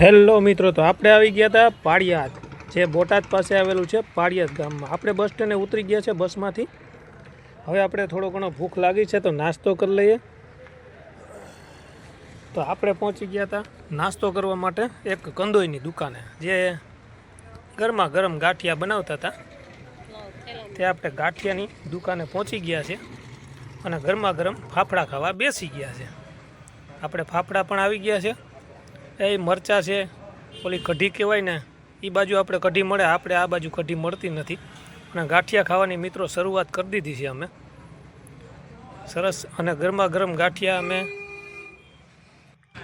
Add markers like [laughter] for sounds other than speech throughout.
Hello મિત્રો, તો આપણે આવી ગયા હતા પાળિયાદ. જે બોટાદ પાસે આવેલું છે પાળિયાદ ગામમાં. આપણે બસ સ્ટેન્ડે ઉતરી ગયા છે બસમાંથી. હવે આપણે થોડો ઘણો ભૂખ લાગી છે તો નાસ્તો કરી લઈએ. તો આપણે પહોંચી ગયા હતા નાસ્તો કરવા માટે એક કંદોઈની દુકાને, જે ગરમા ગરમ ગાંઠિયા બનાવતા હતા તે આપણે ગાંઠિયાની દુકાને પહોંચી ગયા છે અને ગરમા ગરમ ફાફડા ખાવા બેસી ગયા છે. આપણે ફાફડા પણ આવી ગયા છે. એ મરચાં છે, ઓલી કઢી કહેવાય ને એ બાજુ આપણે કઢી મળે, આપણે આ બાજુ કઢી મળતી નથી. અને ગાંઠિયા ખાવાની મિત્રો શરૂઆત કરી દીધી છે અમે. સરસ અને ગરમા ગરમ ગાંઠિયા અમે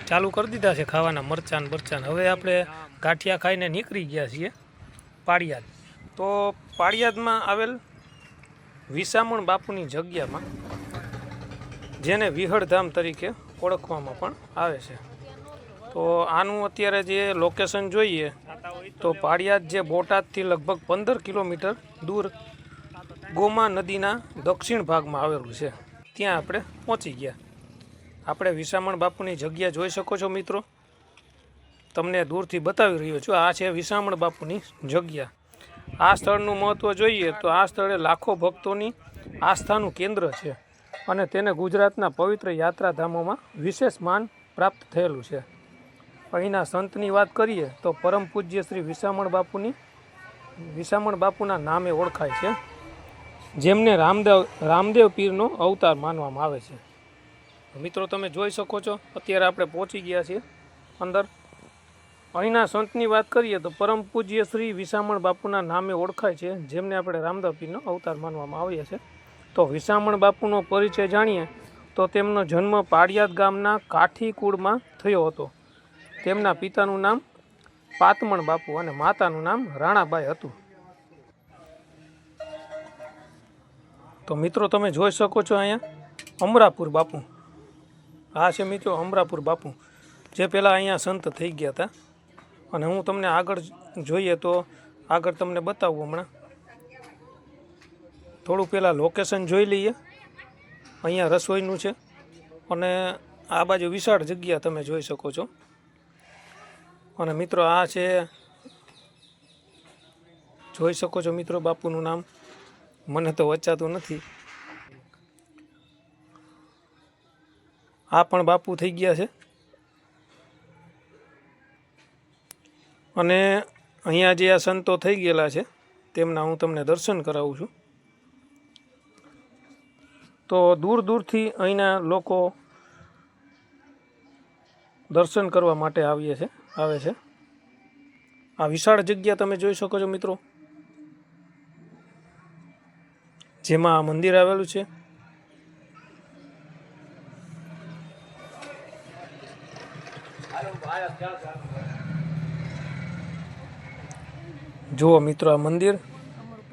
ચાલુ કરી દીધા છે ખાવાના, મરચાં મરચાં હવે આપણે ગાંઠિયા ખાઈને નીકળી ગયા છીએ પાળિયાદ. તો પાળિયાદમાં આવેલ વિસામણ બાપુની જગ્યામાં, જેને વિહળધામ તરીકે ઓળખવામાં પણ આવે છે. તો આનું અત્યારે જે લોકેશન જોઈએ, તો પાળિયાદ જે બોટાદથી લગભગ પંદર કિલોમીટર દૂર ગોમા નદીના દક્ષિણ ભાગમાં આવેલું છે. ત્યાં આપણે પહોંચી ગયા. આપણે વિસામણ બાપુની જગ્યા જોઈ શકો છો મિત્રો. તમને દૂરથી બતાવી રહ્યો છું, આ છે વિસામણ બાપુની જગ્યા. આ સ્થળનું મહત્ત્વ જોઈએ તો આ સ્થળે લાખો ભક્તોની આસ્થાનું કેન્દ્ર છે અને તેને ગુજરાતના પવિત્ર યાત્રાધામોમાં વિશેષ માન પ્રાપ્ત થયેલું છે. અહીંના સંતની વાત કરીએ તો પરમ પૂજ્ય શ્રી વિસામણ બાપુની વિસામણ બાપુના નામે ઓળખાય છે, જેમને રામદેવ રામદેવ પીરનો અવતાર માનવામાં આવે છે. મિત્રો, તમે જોઈ શકો છો, અત્યારે આપણે પહોંચી ગયા છીએ અંદર. અહીંના સંતની વાત કરીએ તો પરમ પૂજ્ય શ્રી વિસામણ બાપુના નામે ઓળખાય છે, જેમને આપણે રામદેવ પીરનો અવતાર માનવામાં આવીએ છે તો વિસામણ બાપુનો પરિચય જાણીએ તો તેમનો જન્મ પાડિયાદ ગામના કાઠી કુળમાં થયો હતો. તેમના પિતાનું નામ પાતમણ બાપુ અને માતાનું નામ રાણાબાઈ હતું. તો મિત્રો, તમે જોઈ શકો છો અહીંયા અમરાપુર બાપુ. આ છે મિત્રો, અમરાપુર બાપુ, જે પહેલાં અહીંયા સંત થઈ ગયા હતા. અને હું તમને આગળ જોઈએ તો આગળ તમને બતાવું હમણાં. થોડું પહેલાં લોકેશન જોઈ લઈએ. અહીંયા રસોઈનું છે. અને આ બાજુ વિશાળ જગ્યા તમે જોઈ શકો છો. અને મિત્રો આ છે, જોઈ શકો છો મિત્રો બાપુનું નામ. મને તો વચાતું નથી. આ પણ બાપુ થઈ ગયા છે. અને અહીંયા જે આ સંતો થઈ ગયેલા છે, તેમના હું તમને દર્શન કરાવું છું. તો દૂર દૂરથી અહીંના લોકો દર્શન કરવા માટે આવીએ છે, આવે છે. આ વિશાળ જગ્યા તમે જોઈ શકો છો મિત્રો. જેમાં આ મંદિર આવેલું છે. જુઓ મિત્રો આ મંદિર.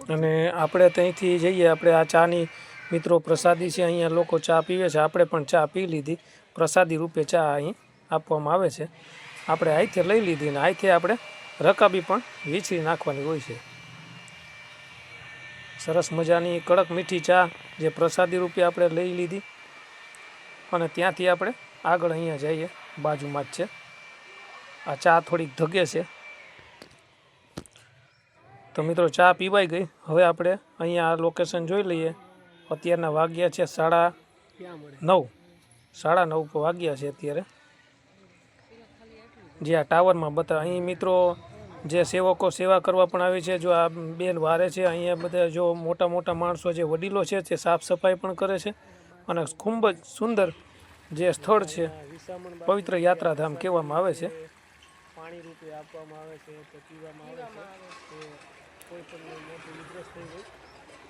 અને આપણે ત્યાંથી જઈએ, આપણે આ ચાની મિત્રો પ્રસાદી છે, અહીંયા લોકો ચા પીવે છે. આપણે પણ ચા પી લીધી. પ્રસાદી રૂપે ચા અહીં આપવામાં આવે છે. આપણે આઈથે લઈ લીધી ને આઈથે આપણે રકાબી પણ વીછી નાખવાની હોય છે. સરસ મજાની કડક મીઠી ચા જે પ્રસાદી રૂપે આપણે લઈ લીધી અને ત્યાંથી આપણે આગળ અહીંયા જઈએ બાજુમાં જ છે. આ ચા થોડીક ધગે છે. તો મિત્રો ચા પીવાઈ ગઈ. હવે આપણે અહીંયા આ લોકેશન જોઈ લઈએ. અત્યારના વાગ્યા છે સાડા નવ. સાડા નવ વાગ્યા છે અત્યારે. જે આ ટાવરમાં બતા અહીં મિત્રો જે સેવકો સેવા કરવા પણ આવે છે જો આ બેન વારે છે અહીંયા બધા જો મોટા મોટા માણસો જે વડીલો છે તે સાફ સફાઈ પણ કરે છે અને ખૂબ જ સુંદર જે સ્થળ છે પવિત્ર યાત્રાધામ કહેવામાં આવે છે. પાણી રૂપે આપવામાં આવે છે તો પીવામાં આવે છે કોઈ પણ મોટી ઉધરસ થઈ ગઈ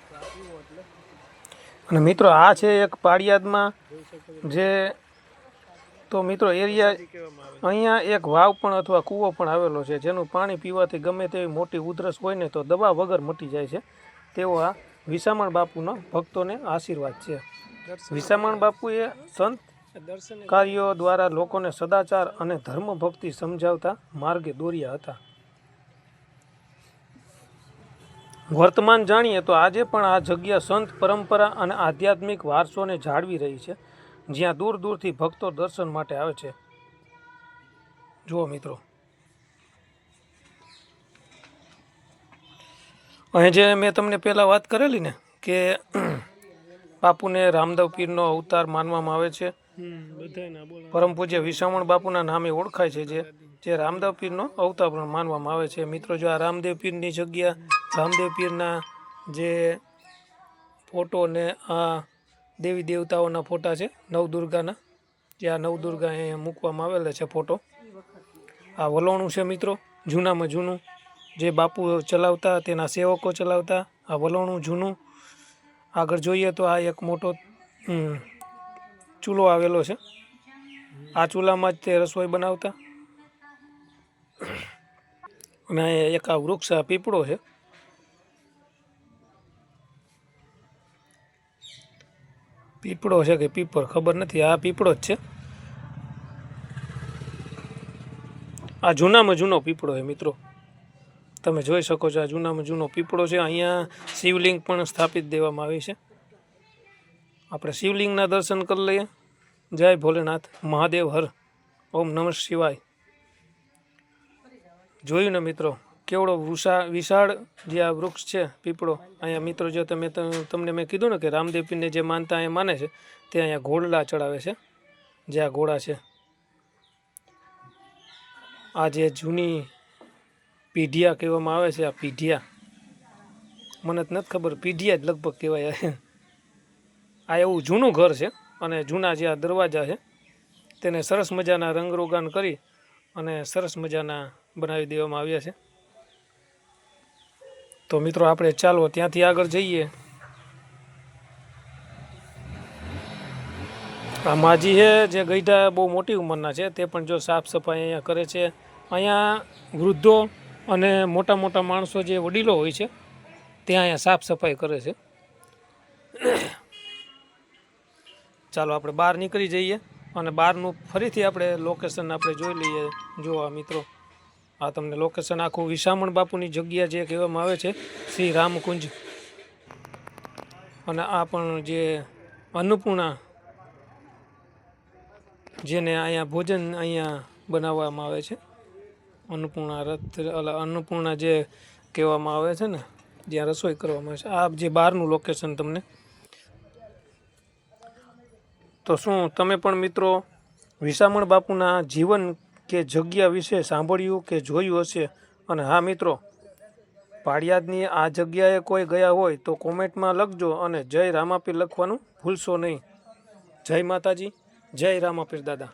તો આ પીવો એટલે. અને મિત્રો આ છે એક પાળિયાદમાં જે તો મિત્રો એરિયા અહીંયા એક વાવ પણ અથવા કૂવો પણ આવેલો છે જેનું પાણી પીવાથી ગમે તેવી મોટી ઉધરસ હોય ને તો દવા વગર મટી જાય છે. તેવો આ વિસામણ બાપુનો ભક્તોને આશીર્વાદ છે. વિસામણ બાપુએ સંત કાર્યો દ્વારા લોકોને સદાચાર અને ધર્મ ભક્તિ સમજાવતા માર્ગે દોર્યા હતા. વર્તમાન જાણીએ તો આજે પણ આ જગ્યા સંત પરંપરા અને આધ્યાત્મિક વારસોને જાળવી રહી છે. જ્યાં દૂર દૂરથી ભક્તો દર્શન માટે આવે છે. જુઓ મિત્રો. અહીં જે મેં તમને પહેલાં વાત કરેલી ને કે [clears throat] બાપુને રામદેવ પીરનો અવતાર માનવામાં આવે છે. પરમ પૂજ્ય વિસામણ બાપુના નામે ઓળખાય છે જે જે રામદેવ પીરનો અવતાર પણ માનવામાં આવે છે. મિત્રો જો આ રામદેવ પીરની જગ્યા રામદેવ પીરના જે ફોટો ને આ દેવી દેવતાઓના ફોટા છે, નવદુર્ગાના. જે આ નવદુર્ગા અહીંયા મૂકવામાં આવેલા છે ફોટો. આ વલોણું છે મિત્રો, જૂનામાં જૂનું. જે બાપુ ચલાવતા, તેના સેવકો ચલાવતા, આ વલોણું જૂનું. આગળ જોઈએ તો આ એક મોટો ચૂલો આવેલો છે. આ ચૂલામાં જ તે રસોઈ બનાવતા. અને એક આ વૃક્ષ, આ પીપળો છે. પીપળો છે કે પીપર ખબર નથી, આ પીપળો જ છે. આ જૂનામાં જૂનો પીપળો છે મિત્રો. તમે જોઈ શકો છો આ જૂનામાં જૂનો પીપળો છે. અહીંયા શિવલિંગ પણ સ્થાપિત દેવામાં આવી છે. આપણે શિવલિંગના દર્શન કરી લઈએ. જય ભોલેનાથ, મહાદેવ હર. ઓમ નમઃ શિવાય. જોયું ને મિત્રો? કેવડો વૃષા વિશાળ જે આ વૃક્ષ છે, પીપળો? અહીંયા મિત્રો, જો તમે તમને મેં કીધું ને કે રામદેવપીને જે માનતા અહીંયા માને છે, તે અહીંયા ઘોડલા ચડાવે છે, જે આ ઘોડા છે. આ જે જૂની પીઢિયા કહેવામાં આવે છે, આ પીઢિયા. મને તો નથી ખબર, પીઢિયા જ લગભગ કહેવાય. આ એવું જૂનું ઘર છે અને જૂના જે આ દરવાજા છે, તેને સરસ મજાના રંગરોગાન કરી અને સરસ મજાના બનાવી દેવામાં આવ્યા છે. તો મિત્રો આપણે ચાલો ત્યાંથી આગળ જઈએ. આ માજી છે જે ગઈઢા બહુ મોટી ઉંમરના છે, તે પણ જો સાફ સફાઈ અહીંયા કરે છે. અહીંયા વૃદ્ધો અને મોટા મોટા માણસો જે વડીલો હોય છે, ત્યાં અહીંયા સાફ સફાઈ કરે છે. ચાલો આપણે બહાર નીકળી જઈએ અને બહારનું ફરીથી આપણે લોકેશન આપણે જોઈ લઈએ, જોવા મિત્રો. આ તમને લોકેશન આખું વિસામણ બાપુની જગ્યા જે કહેવામાં આવે છે, શ્રી રામકુંજ. અને આ પણ જે અન્નપૂર્ણા જેને અહીંયા ભોજન અહીંયા બનાવવામાં આવે છે, અન્નપૂર્ણા રથ અન્નપૂર્ણા જે કહેવામાં આવે છે ને, જ્યાં રસોઈ કરવામાં આવે છે, આ જે બહારનું લોકેશન તમને. તો શું તમે પણ મિત્રો વિસામણ બાપુના જીવન કે જગ્યા વિશે સાંભળ્યું કે જોયું હશે? અને હા, મિત્રો, પાળિયાદની આ જગ્યાએ કોઈ ગયા હોય તો કોમેન્ટમાં લખજો અને જય રામાપીર લખવાનું ભૂલશો નહીં. જય માતાજી, જય રામાપીર દાદા.